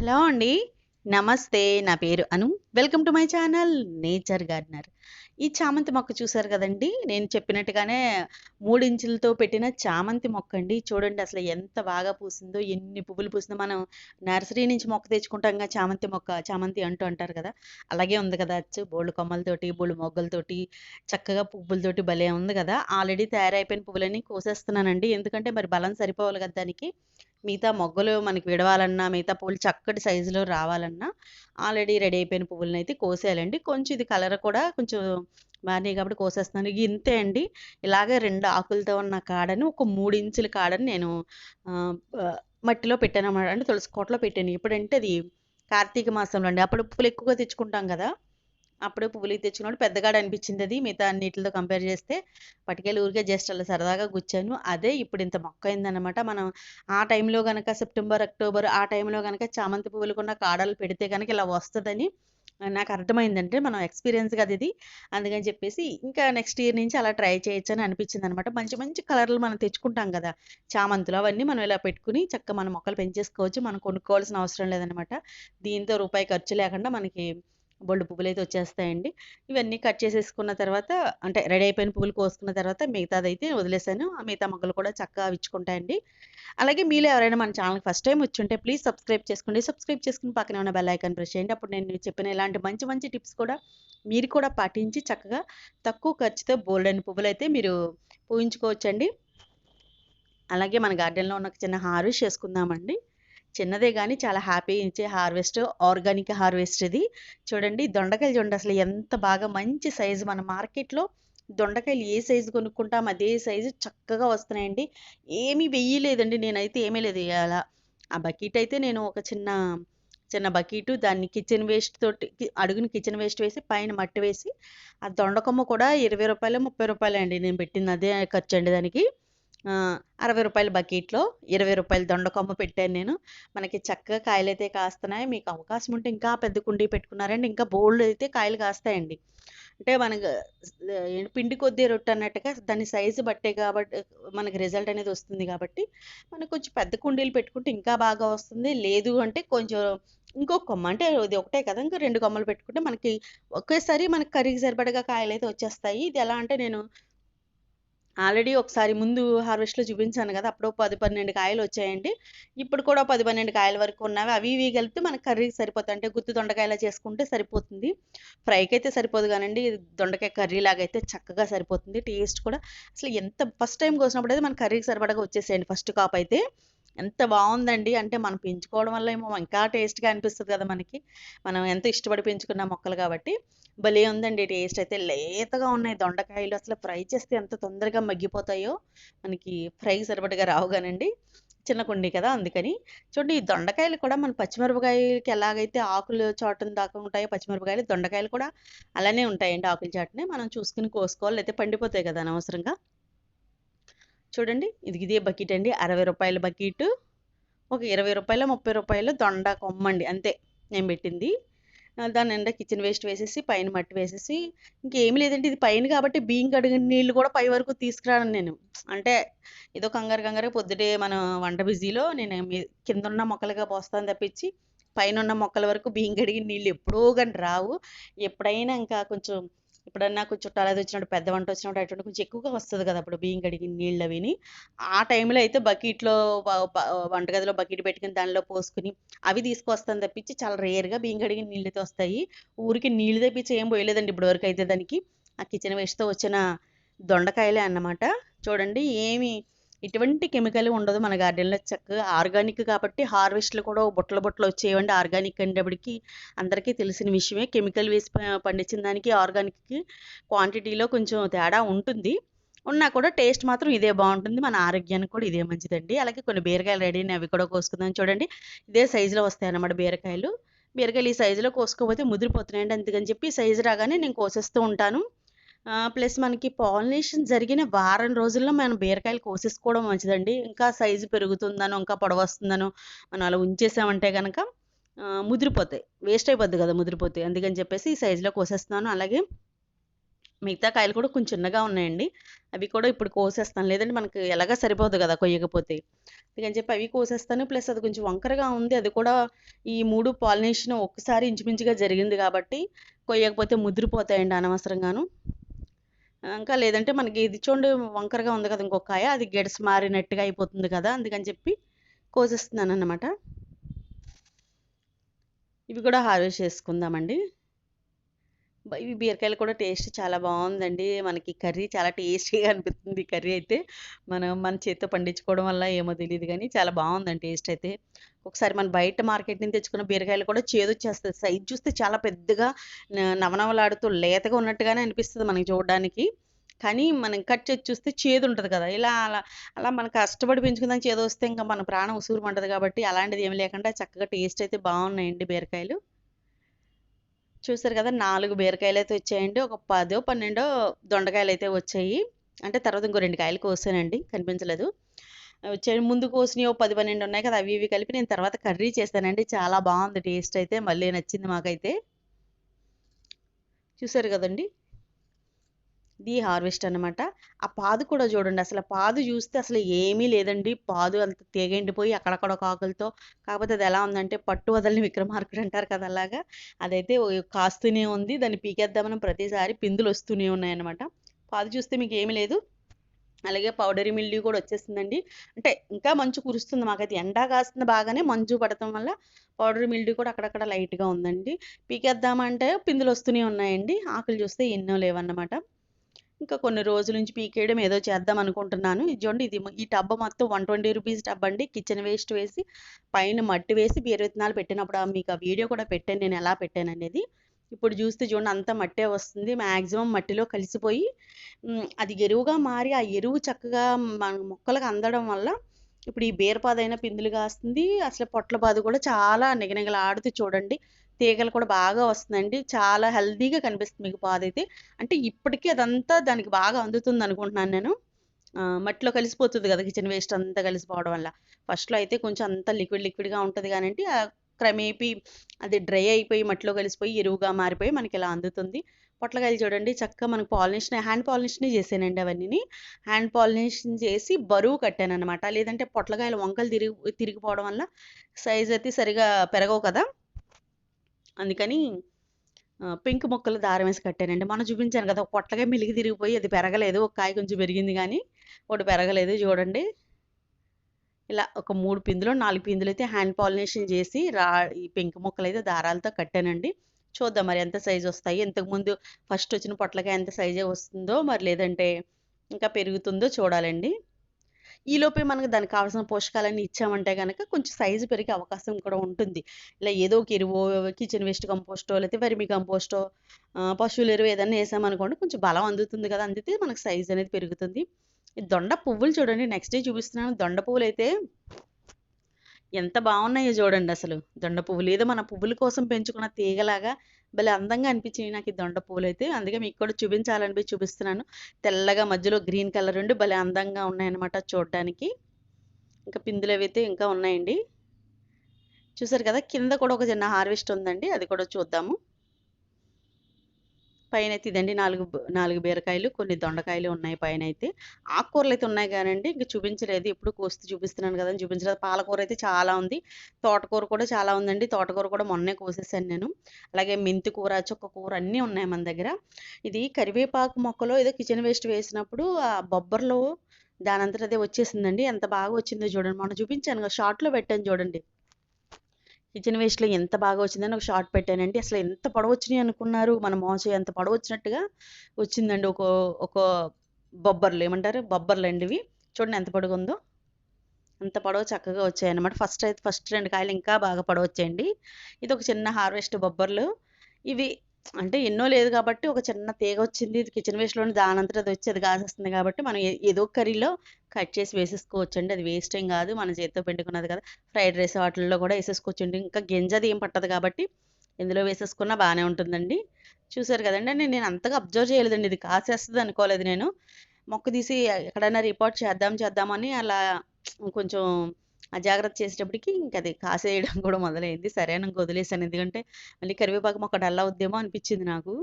Hello అండి. నమస్తే. నా పేరు Anu. Welcome to my channel nature gardener. ఈ చామంతి మొక్క చూసారు కదండి నేను చెప్పినట్టుగానే 3 ఇంచులతో పెట్టిన చామంతి మొక్క అండి చూడండి అసలు ఎంత బాగా పూసిందో, ఎన్ని పువ్వులు పూసిందో. మనం నర్సరీ నుంచి మొక్క తెచ్చుకుంటాంగా చామంతి మొక్క, చామంతి అంటూ అంటారు కదా! అలాగే ఉంది కదా అచ్చు. బోళ్ళు కొమ్మలతోటి, బోళ్ళు మొగ్గలతోటి, చక్కగా పువ్వులతోటి భలే ఉంది కదా! ఆల్రెడీ తయారైపోయిన పువ్వులన్నీ కోసేస్తున్నానండి. ఎందుకంటే మరి బలం సరిపోవాలి కదా దానికి. మిగతా మొగ్గలు మనకి విడవాలన్నా, మిగతా పువ్వులు చక్కటి సైజులో రావాలన్నా ఆల్రెడీ రెడీ అయిపోయిన పువ్వులనైతే కోసేయాలండి. కొంచెం ఇది కలర్ కూడా కొంచెం మారినాయి కాబట్టి కోసేస్తున్నాను. ఇంతే అండి. ఇలాగే రెండు ఆకులతో ఉన్న కాడని ఒక మూడు ఇంచుల కాడని నేను మట్టిలో పెట్టాను అన్నమాట అంటే తులసి కోటలో పెట్టాను. ఎప్పుడంటే అది కార్తీక మాసంలో అండి. అప్పుడు పువ్వులు ఎక్కువగా తెచ్చుకుంటాం కదా! అప్పుడే పువ్వులు తెచ్చుకున్నప్పుడు పెద్దగాడు అనిపించింది అది. మిగతా అన్నిటితో కంపేర్ చేస్తే పట్టుకెళ్ళి ఊరికే జస్ట్ అలా సరదాగా గుచ్చాను. అదే ఇప్పుడు ఇంత మొక్క అయిందనమాట మనం ఆ టైంలో కనుక సెప్టెంబర్, అక్టోబర్ ఆ టైంలో కనుక చామంతి పువ్వులు పువ్వులకున్న కాడలు పెడితే కనుక ఇలా వస్తుందని నాకు అర్థమైందంటే మనం ఎక్స్‌పీరియన్స్ కదా ఇది. అందుకని చెప్పేసి ఇంకా నెక్స్ట్ ఇయర్ నుంచి అలా ట్రై చేయొచ్చు అని అనిపించింది అనమాట మంచి మంచి కలర్‌లు మనం తెచ్చుకుంటాం కదా! చామంతులు అవన్నీ మనం ఇలా పెట్టుకొని చక్కగా మన మొక్కలు పెంచేసుకోవచ్చు. మనం కొనుక్కోవాల్సిన అవసరం లేదనమాట. దీంతో రూపాయి ఖర్చు లేకుండా మనకి బోల్డ్ పువ్వులు అయితే వచ్చేస్తాయండి. ఇవన్నీ కట్ చేసేసుకున్న తర్వాత అంటే రెడీ అయిపోయిన పువ్వులు కోసుకున్న తర్వాత మిగతాదైతే వదిలేసాను. ఆ మిగతా మొగ్గలు కూడా చక్కగా విచ్చుకుంటాయండి. అలాగే మీలో ఎవరైనా మన ఛానల్‌కి ఫస్ట్ టైమ్ వచ్చుంటే ప్లీజ్ సబ్స్క్రైబ్ చేసుకోండి. సబ్స్క్రైబ్ చేసుకొని పక్కనే ఉన్న బెల్ ఐకాన్ ప్రెస్ చేయండి. అప్పుడు నేను చెప్పిన ఇలాంటి మంచి మంచి టిప్స్ కూడా మీరు కూడా పాటించి చక్కగా తక్కువ ఖర్చుతో బోల్డైన పువ్వులు అయితే మీరు పూయించుకోవచ్చండి. అలాగే మన గార్డెన్‌లో ఉన్న చిన్న హార్వెస్ట్ చేసుకుందామండి. చిన్నదే కానీ చాలా హ్యాపీ ఇచ్చే హార్వెస్ట్. ఆర్గానిక్ హార్వెస్ట్ ఇది. చూడండి దొండకాయలు చూడండి అసలు ఎంత బాగా మంచి సైజు మన మార్కెట్‌లో దొండకాయలు ఏ సైజు కొనుక్కుంటాం అదే సైజు చక్కగా వస్తున్నాయండి. ఏమీ వెయ్యలేదండి నేనైతే ఏమీ లేదు. అలా ఆ బకెట్ అయితే నేను ఒక చిన్న చిన్న బకెట్ దాన్ని కిచెన్ వేస్ట్ తోటి అడుగుని అడుగున కిచెన్ వేస్ట్ వేసి పైన మట్టి వేసి ఆ దొండకొమ్మ కూడా ఇరవై రూపాయలు ముప్పై రూపాయలు అండి నేను పెట్టింది అదే ఖర్చు అండి దానికి. అరవై రూపాయల బకెట్‌లో రూ. 20 దొండ కొమ్మ పెట్టాను నేను. మనకి చక్కగా కాయలు అయితే కాస్తున్నాయి. మీకు అవకాశం ఉంటే ఇంకా పెద్ద కుండీ పెట్టుకున్నారండి ఇంకా బోల్డ్ అయితే కాయలు కాస్తాయండి. అంటే మనకు పిండి కొద్ది రొట్టె అన్నట్టుగా దాని సైజు బట్టే కాబట్టి మనకి రిజల్ట్ అనేది వస్తుంది కాబట్టి మనకు కొంచెం పెద్ద కుండీలు పెట్టుకుంటే ఇంకా బాగా వస్తుంది. లేదు అంటే కొంచెం ఇంకో కొమ్మ అంటే ఇది ఒకటే కదా! ఇంకా రెండు కొమ్మలు పెట్టుకుంటే మనకి ఒకేసారి మనకి కర్రీకి సరిపడగా కాయలు అయితే వచ్చేస్తాయి. ఇది ఎలా అంటే నేను ఆల్రెడీ ఒకసారి ముందు హార్వెస్ట్‌లో చూపించాను కదా! అప్పుడు 10, 12 కాయలు వచ్చాయండి. ఇప్పుడు కూడా 10, 12 కాయల వరకు ఉన్నవి. అవి ఇవి కలిపితే మనకి కర్రీకి సరిపోతాయి. అంటే గుత్తి దొండకాయలా చేసుకుంటే సరిపోతుంది. ఫ్రైకి అయితే సరిపోదు కానండి దొండకాయ కర్రీ లాగా అయితే చక్కగా సరిపోతుంది. టేస్ట్ కూడా అసలు ఎంత ఫస్ట్ టైం కోసినప్పుడు అయితే మనకి కర్రీకి సరిపడగా వచ్చేసేయండి ఫస్ట్ కాప్ అయితే. ఎంత బాగుందండి అంటే మనం పెంచుకోవడం వల్ల ఏమో ఇంకా టేస్ట్‌గా అనిపిస్తుంది కదా మనకి. మనం ఎంత ఇష్టపడి పెంచుకున్న మొక్కలు కాబట్టి. భలే ఉందండి టేస్ట్ అయితే. లేతగా ఉన్నాయి దొండకాయలు. అసలు ఫ్రై చేస్తే ఎంత తొందరగా మగ్గిపోతాయో మనకి ఫ్రై సరిపడగా రావుగానండి చిన్న కుండీ కదా! అందుకని. చూడండి ఈ దొండకాయలు కూడా మన పచ్చిమిరపకాయలకి ఎలాగైతే ఆకులు చాటున దాకా ఉంటాయో పచ్చిమిరపకాయలు, దొండకాయలు కూడా అలానే ఉంటాయండి ఆకుల చాటునే. మనం చూసుకుని కోసుకోవాలి. అయితే పండిపోతాయి కదా అనవసరంగా. చూడండి ఇది ఇదే బకెట్ అండి. అరవై రూపాయల బకెట్ ఒక ఇరవై రూపాయల ముప్పై రూపాయల దొండ కొమ్మండి అంతే నేను పెట్టింది. దాని నిండా కిచెన్ వేస్ట్ వేసేసి పైన మట్టి వేసేసి ఇంకేం లేదండి. ఇది పైన కాబట్టి బియ్యం కడిగిన నీళ్ళు కూడా పై వరకు తీసుకురాను నేను. అంటే ఏదో కంగారు కంగారు పొద్దుటే మన వంట బిజీలో నేను మీ కిందున్న మొక్కలుగా పోస్తాను తప్పించి పైన ఉన్న మొక్కల వరకు బియ్యం కడిగిన నీళ్ళు ఎప్పుడో కానీ రావు. ఎప్పుడైనా ఇంకా కొంచెం ఎప్పుడన్నా కొంచెం చుట్టాలు అది వచ్చినప్పుడు పెద్ద వంట వచ్చినప్పుడు అటువంటి కొంచెం ఎక్కువగా వస్తుంది కదా! అప్పుడు బియ్యం కడిగిన నీళ్ళు అవిని. ఆ టైంలో అయితే బకెట్‌లో వంటగదిలో బకెట్ పెట్టుకొని దానిలో పోసుకొని అవి తీసుకొస్తాను తప్పించి చాలా రేర్‌గా బియ్యం కడిగిన నీళ్ళైతే వస్తాయి. ఊరికి నీళ్ళు తెప్పించి ఏం పోయలేదండి ఇప్పుడు వరకు అయితే దానికి. ఆ కిచెన్ వేస్ట్‌తో వచ్చిన దొండకాయలే అన్నమాట. చూడండి ఏమి ఎటువంటి కెమికల్ ఉండదు మన గార్డెన్‌లో చక్కగా ఆర్గానిక్ కాబట్టి హార్వెస్ట్‌లు కూడా బుట్టలు బుట్టలు వచ్చేవండి. ఆర్గానిక్ అనేటప్పటికి అందరికీ తెలిసిన విషయమే. కెమికల్ వేసి పండించిన దానికి ఆర్గానిక్‌కి క్వాంటిటీలో కొంచెం తేడా ఉంటుంది. ఉన్నా కూడా టేస్ట్ మాత్రం ఇదే బాగుంటుంది మన ఆరోగ్యానికి కూడా ఇదే మంచిదండి. అలాగే కొన్ని బీరకాయలు రెడీ అవి కూడా కోసుకుందాం చూడండి. ఇదే సైజులో వస్తాయన్నమాట బీరకాయలు. బీరకాయలు ఈ సైజులో కోసుకోకపోతే ముదిరిపోతున్నాయండి. అందుకని చెప్పి సైజు రాగానే నేను కోసేస్తూ ఉంటాను. ప్లస్ మనకి పాలినేషన్ జరిగిన వారం రోజుల్లో మనం బీరకాయలు కోసేసుకోవడం మంచిదండి. ఇంకా సైజు పెరుగుతుందనో, ఇంకా పొడవస్తుందనో మనం అలా ఉంచేసామంటే కనుక ముదిరిపోతాయి. వేస్ట్ అయిపోద్ది కదా! ముదిరిపోతాయి అందుకని చెప్పేసి ఈ సైజులో కోసేస్తున్నాను. అలాగే మిగతా కాయలు కూడా కొంచెం చిన్నగా ఉన్నాయండి. అవి కూడా ఇప్పుడు కోసేస్తాను. లేదంటే మనకు ఎలాగా సరిపోదు కదా కొయ్యకపోతే. అందుకని చెప్పి అవి కోసేస్తాను. ప్లస్ అది కొంచెం వంకరగా ఉంది. అది కూడా ఈ మూడు పాలినేషన్ ఒక్కసారి ఇంచుమించుగా జరిగింది కాబట్టి కొయ్యకపోతే ముదిరిపోతాయండి అనవసరంగాను. ఇంకా లేదంటే మనకి ఇది చూడండి వంకరగా ఉంది కదా! ఇంకొక కాయ అది గెడ్స్ మారినట్టుగా అయిపోతుంది కదా! అందుకని చెప్పి కోసేస్తున్నాను అనమాట ఇవి కూడా హార్వెస్ట్ చేసుకుందామండి. ఈ బీరకాయలు కూడా టేస్ట్ చాలా బాగుందండి మనకి కర్రీ చాలా టేస్టీగా అనిపిస్తుంది. ఈ కర్రీ అయితే మనం మన చేతితో పండించుకోవడం వల్ల ఏమో తెలియదు కానీ చాలా బాగుందండి టేస్ట్ అయితే. ఒకసారి మనం బయట మార్కెట్ నుంచి తెచ్చుకున్న బీరకాయలు కూడా చేదొచ్చేస్తది. సైజ్ చూస్తే చాలా పెద్దగా నవనవలాడుతూ లేతగా ఉన్నట్టుగానే అనిపిస్తుంది మనకి చూడడానికి. కానీ మనం కట్ చేసి చూస్తే చేదుంటది కదా! ఇలా అలా అలా మనం కష్టపడి పెంచుకుందాం చేదు వస్తే ఇంకా మన ప్రాణం ఉసూరుమంటది కాబట్టి అలాంటిది ఏమి లేకుండా చక్కగా టేస్ట్ అయితే బాగున్నాయండి బీరకాయలు. చూసారు కదా! నాలుగు బీరకాయలు అయితే వచ్చాయండి. ఒక పదో పన్నెండో దొండకాయలు అయితే వచ్చాయి. అంటే తర్వాత ఇంకో రెండు కాయలు కోసానండి. కనిపించలేదు. వచ్చాయి. ముందు కోసినయి ఓ 10, 12 ఉన్నాయి కదా! అవి ఇవి కలిపి నేను తర్వాత కర్రీ చేస్తానండి చాలా బాగుంది టేస్ట్ అయితే. మళ్ళీ నచ్చింది మాకైతే. చూసారు కదండీ! ఇది హార్వెస్ట్ అన్నమాట. ఆ పాదు కూడా చూడండి అసలు పాదు చూస్తే అసలు ఏమీ లేదండి. పాదు అంత తీగ ఎండిపోయి అక్కడక్కడ ఒక ఆకులతో కాకపోతే అది ఎలా ఉందంటే పట్టు వదలని విక్రమార్కుడు అంటారు కదా! అలాగా అదైతే కాస్తూనే ఉంది. దాన్ని పీకేద్దామని ప్రతిసారి పిందులు వస్తూనే ఉన్నాయన్నమాట. పాదు చూస్తే మీకు ఏమి లేదు. అలాగే పౌడరీ మిల్డ్యూ కూడా వచ్చేసిందండి. అంటే ఇంకా మంచు కురుస్తుంది మాకైతే. ఎండా కాస్తుంది బాగానే మంచు పడటం వల్ల పౌడరీ మిల్డ్యూ కూడా అక్కడక్కడ లైట్‌గా ఉందండి. పీకేద్దామంటే పిందులు వస్తూనే ఉన్నాయండి. ఆకులు చూస్తే ఎన్నో లేవన్నమాట. ఇంకా కొన్ని రోజుల నుంచి పీకేయడం ఏదో చేద్దాం అనుకుంటున్నాను. ఇది చూడండి ఇది ఈ టబ్బ మొత్తం 120 రూపీస్ టబ్ అండి. కిచెన్ వేస్ట్ వేసి పైన మట్టి వేసి బీర విత్తనాలు పెట్టినప్పుడు మీకు ఆ వీడియో కూడా పెట్టాను నేను ఎలా పెట్టాను అనేది ఇప్పుడు చూస్తే చూడండి అంతా మట్టే వస్తుంది. మాక్సిమం మట్టిలో కలిసిపోయి అది ఎరువుగా మారి ఆ ఎరువు చక్కగా మన మొక్కలకు అందడం వల్ల ఇప్పుడు ఈ బీరపాదైన పిందులు కాస్తుంది. అసలు పొట్ల పాదు కూడా చాలా నిగనిగలాడుతూ చూడండి. తీగలు కూడా బాగా వస్తుందండి. చాలా హెల్దీగా కనిపిస్తుంది మీకు పాదైతే. అంటే ఇప్పటికీ అదంతా దానికి బాగా అందుతుంది అనుకుంటున్నాను నేను. మట్టిలో కలిసిపోతుంది కదా! కిచెన్ వేస్ట్ అంతా కలిసిపోవడం వల్ల. ఫస్ట్‌లో అయితే కొంచెం అంతా లిక్విడ్ లిక్విడ్‌గా ఉంటుంది కానీ క్రమేపీ అది డ్రై అయిపోయి మట్టిలో కలిసిపోయి ఎరువుగా మారిపోయి మనకి ఇలా అందుతుంది. పొట్లకాయలు చూడండి చక్కగా మనకు పాలినేషన్ హ్యాండ్ పాలినేషనే చేశానండి అవన్నీని. హ్యాండ్ పాలినేషన్ చేసి బరువు కట్టాను అనమాట లేదంటే పొట్లకాయలు వంకలు తిరిగి తిరిగిపోవడం వల్ల సైజ్ అయితే సరిగా పెరగవు కదా! అందుకని పింక్ పెంకు ముక్కలు దారం వేసి కట్టానండి. మనం చూపించాను కదా! పొట్లకే మిలిగి తిరిగిపోయి అది పెరగలేదు. ఒక కాయ కొంచెం పెరిగింది కానీ ఒకటి పెరగలేదు చూడండి. ఇలా ఒక మూడు పిందులు నాలుగు పిందులు అయితే హ్యాండ్ పాలినేషన్ చేసి రా ఈ పెంకు అయితే దారాలతో కట్టానండి. చూద్దాం మరి ఎంత సైజ్ వస్తాయి. ఇంతకుముందు ఫస్ట్ వచ్చిన పొట్లకాయ ఎంత సైజే వస్తుందో మరి లేదంటే ఇంకా పెరుగుతుందో చూడాలండి. ఈలోపే మనకు దానికి కావాల్సిన పోషకాలన్నీ ఇచ్చామంటే గనక కొంచెం సైజు పెరిగే అవకాశం కూడా ఉంటుంది. ఇలా ఏదో ఒక ఎరువో, కిచెన్ వేస్ట్ కంపోస్టో లేకపోతే వెర్మి కంపోస్టో పశువుల ఎరువు ఏదన్నా వేసామనుకోండి కొంచెం బలం అందుతుంది కదా! అందితే మనకు సైజ్ అనేది పెరుగుతుంది. ఈ దొండ పువ్వులు చూడండి నెక్స్ట్ డే చూపిస్తున్నాను. దొండ పువ్వులు అయితే ఎంత బాగున్నాయో చూడండి అసలు. దొండ పువ్వులు. ఏదో మన పువ్వుల కోసం పెంచుకున్న తీగలాగా భలే అందంగా అనిపించింది నాకు ఈ దొండ పువ్వులైతే. అందుకే మీకు కూడా చూపించాలనిపి చూపిస్తున్నాను. తెల్లగా మధ్యలో గ్రీన్ కలర్ ఉండి భలే అందంగా ఉన్నాయన్నమాట చూడడానికి. ఇంకా పిందులు అయితే ఇంకా ఉన్నాయండి. చూసారు కదా! కింద కూడా ఒక చిన్న హార్వెస్ట్ ఉందండి. అది కూడా చూద్దాము. పైనైతే ఇదండి నాలుగు నాలుగు బీరకాయలు, కొన్ని దొండకాయలు ఉన్నాయి పైన అయితే ఆకుకూరలు అయితే ఉన్నాయి కానండి ఇంక చూపించలేదు. ఎప్పుడు కోస్తూ చూపిస్తున్నాను కదా! చూపించలేదు. పాలకూర అయితే చాలా ఉంది. తోటకూర కూడా చాలా ఉందండి. తోటకూర కూడా మొన్నే కోసేసాను నేను. అలాగే మెంతి కూర, చొక్క కూర అన్నీ ఉన్నాయి మన దగ్గర. ఇది కరివేపాకు మొక్కలో ఏదో కిచెన్ వేస్ట్ వేసినప్పుడు ఆ బొబ్బర్లో దానంతట అదే వచ్చేసిందండి. ఎంత బాగా వచ్చిందో చూడండి. మొన్న చూపించాను షార్ట్‌లో పెట్టాను చూడండి. కిచెన్ వేస్ట్‌లో ఎంత బాగా వచ్చిందని ఒక షార్ట్ పెట్టానండి. అసలు ఎంత పొడవొచ్చినియి అనుకున్నారు. మన మోచేయంత పొడవొచ్చినట్టుగా వచ్చిందండి. ఒక ఒక బొబ్బర్లు ఏమంటారు? బొబ్బర్లు అండి ఇవి. చూడండి ఎంత పొడుగుందో. అంత పొడవు చక్కగా వచ్చాయన్నమాట. ఫస్ట్ అయితే ఫస్ట్ రెండు కాయలు ఇంకా బాగా పడవచ్చండి ఇది ఒక చిన్న హార్వెస్ట్ బొబ్బర్లు. ఇవి అంటే ఎన్నో లేదు కాబట్టి ఒక చిన్న తీగ వచ్చింది కిచెన్ వేస్ట్లోని దానంతట అది వచ్చి అది కాసేస్తుంది కాబట్టి మనం ఏదో ఒక కర్రీలో కట్ చేసి వేసేసుకోవచ్చండి. అది వేస్ట్ ఏం కాదు. మన చేతితో పెట్టుకున్నది కదా! ఫ్రైడ్ రైస్ వాటిల్లో కూడా వేసేసుకోవచ్చు అండి ఇంకా గింజది ఏం పట్టదు కాబట్టి ఇందులో వేసేసుకున్నా బాగానే ఉంటుందండి. చూసారు కదండి నేను నేను అంతగా అబ్జర్వ్ చేయలేదండి. ఇది కాసేస్తుంది అనుకోలేదు నేను. మొక్క తీసి ఎక్కడైనా రిపోర్ట్ చేద్దాం చేద్దామని అలా కొంచెం అజాగ్రత్త చేసేటప్పటికి ఇంక అది కాసేయడం కూడా మొదలైంది. సరే అని వదిలేసాను. ఎందుకంటే మళ్ళీ కరివేపాకు ఒక డల్ అవుద్దేమో అనిపించింది నాకు.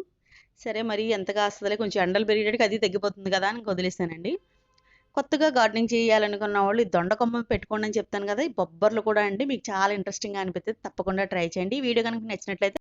సరే మరి ఎంత కాస్తుందిలే కొంచెం ఎండలు పెరిగేటికి అది తగ్గిపోతుంది కదా అని వదిలేసానండి కొత్తగా గార్డెనింగ్ చేయాలనుకున్న వాళ్ళు ఈ దొండకొమ్మ పెట్టుకోండి అని చెప్తాను కదా ఈ బొబ్బర్లు కూడా అండి మీకు చాలా ఇంట్రెస్టింగ్గా అనిపిస్తుంది తప్పకుండా ట్రై చేయండి ఈ వీడియో కనుక నచ్చినట్లయితే